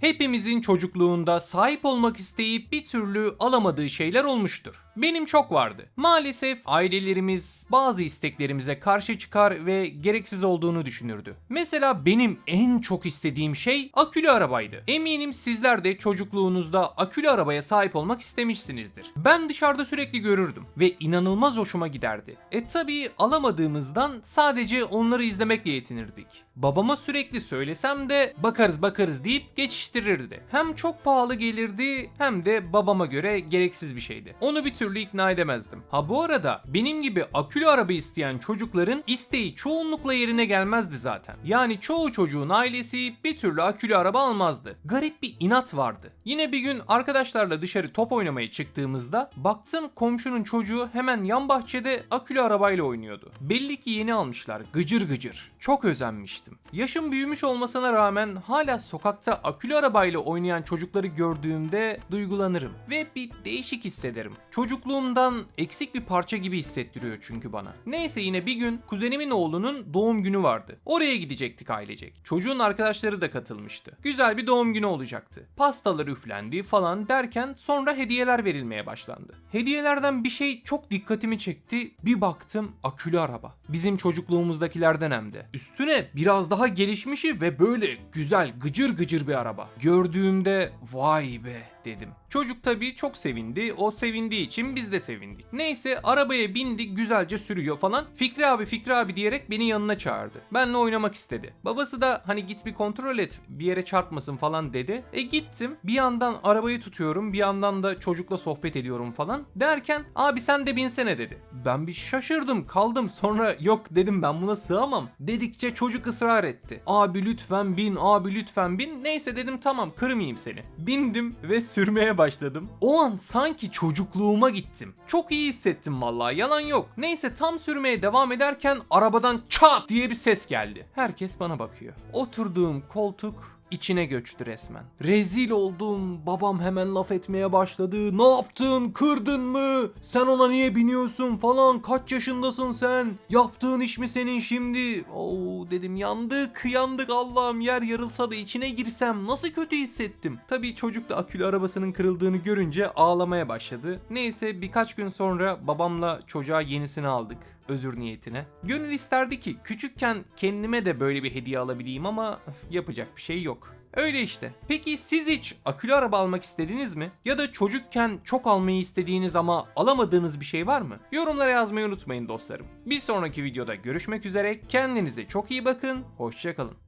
Hepimizin çocukluğunda sahip olmak isteyip bir türlü alamadığı şeyler olmuştur. Benim çok vardı. Maalesef ailelerimiz bazı isteklerimize karşı çıkar ve gereksiz olduğunu düşünürdü. Mesela benim en çok istediğim şey akülü arabaydı. Eminim sizler de çocukluğunuzda akülü arabaya sahip olmak istemişsinizdir. Ben dışarıda sürekli görürdüm ve inanılmaz hoşuma giderdi. E tabi alamadığımızdan sadece onları izlemekle yetinirdik. Babama sürekli söylesem de bakarız bakarız deyip geçiştirirdi. Hem çok pahalı gelirdi hem de babama göre gereksiz bir şeydi. Onu bir türlü ikna edemezdim. Ha bu arada benim gibi akülü araba isteyen çocukların isteği çoğunlukla yerine gelmezdi zaten. Yani çoğu çocuğun ailesi bir türlü akülü araba almazdı. Garip bir inat vardı. Yine bir gün arkadaşlarla dışarı top oynamaya çıktığımızda baktım komşunun çocuğu hemen yan bahçede akülü arabayla oynuyordu. Belli ki yeni almışlar gıcır gıcır. Çok özenmiştim. Yaşım büyümüş olmasına rağmen hala sokakta akülü arabayla oynayan çocukları gördüğümde duygulanırım ve bir değişik hissederim. Çocukluğumdan eksik bir parça gibi hissettiriyor çünkü bana. Neyse yine bir gün kuzenimin oğlunun doğum günü vardı. Oraya gidecektik ailecek. Çocuğun arkadaşları da katılmıştı. Güzel bir doğum günü olacaktı. Pastalar üflendi falan derken sonra hediyeler verilmeye başlandı. Hediyelerden bir şey çok dikkatimi çekti. Bir baktım akülü araba. Bizim çocukluğumuzdakilerden hem de. Üstüne biraz daha gelişmişi ve böyle güzel gıcır gıcır bir araba. Gördüğümde vay be dedim. Çocuk tabii çok sevindi. O sevindiği için biz de sevindik. Neyse arabaya bindik güzelce sürüyor falan. Fikri abi Fikri abi diyerek beni yanına çağırdı. Benle oynamak istedi. Babası da hani git bir kontrol et bir yere çarpmasın falan dedi. E gittim. Bir yandan arabayı tutuyorum bir yandan da çocukla sohbet ediyorum falan. Derken abi sen de binsene dedi. Ben bir şaşırdım kaldım sonra yok dedim ben buna sığamam. Dedikçe çocuk ısrar etti. Abi lütfen bin abi lütfen bin. Neyse dedim tamam kırmayayım seni. Bindim ve sürmeye başladım. O an sanki çocukluğuma gittim. Çok iyi hissettim vallahi yalan yok. Neyse tam sürmeye devam ederken arabadan çat diye bir ses geldi. Herkes bana bakıyor. Oturduğum koltuk içine göçtü resmen. Rezil oldum. Babam hemen laf etmeye başladı. Ne yaptın? Kırdın mı? Sen ona niye biniyorsun falan? Kaç yaşındasın sen? Yaptığın iş mi senin şimdi? Oo dedim yandık yandık Allah'ım yer yarılsa da içine girsem nasıl kötü hissettim. Tabii çocuk da akülü arabasının kırıldığını görünce ağlamaya başladı. Neyse birkaç gün sonra babamla çocuğa yenisini aldık özür niyetine. Gönül isterdi ki küçükken kendime de böyle bir hediye alabileyim ama yapacak bir şey yok. Öyle işte. Peki siz hiç akülü araba almak istediniz mi? Ya da çocukken çok almayı istediğiniz ama alamadığınız bir şey var mı? Yorumlara yazmayı unutmayın dostlarım. Bir sonraki videoda görüşmek üzere. Kendinize çok iyi bakın. Hoşçakalın.